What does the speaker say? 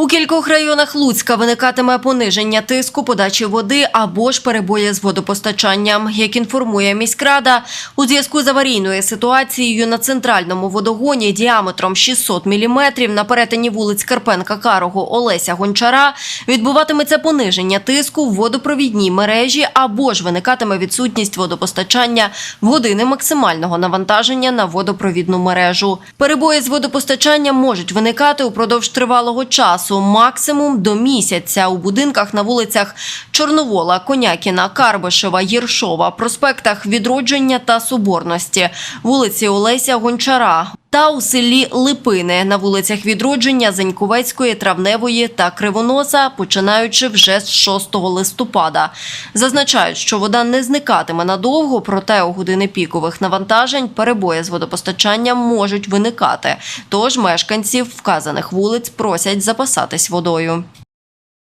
У кількох районах Луцька виникатиме пониження тиску подачі води або ж перебої з водопостачанням. Як інформує міськрада, у зв'язку з аварійною ситуацією на центральному водогоні діаметром 600 мм на перетині вулиць Карпенка Карого Олеся Гончара відбуватиметься пониження тиску в водопровідній мережі або ж виникатиме відсутність водопостачання в години максимального навантаження на водопровідну мережу. Перебої з водопостачанням можуть виникати упродовж тривалого часу, максимум до місяця. У будинках на вулицях Чорновола, Конякіна, Карбишева, Єршова, проспектах Відродження та Соборності, вулиці Олеся Гончара. Та у селі Липини на вулицях Відродження, Зеньковецької, Травневої та Кривоноса, починаючи вже з 6 листопада. Зазначають, що вода не зникатиме надовго, проте у години пікових навантажень перебої з водопостачанням можуть виникати. Тож мешканців вказаних вулиць просять запасатись водою.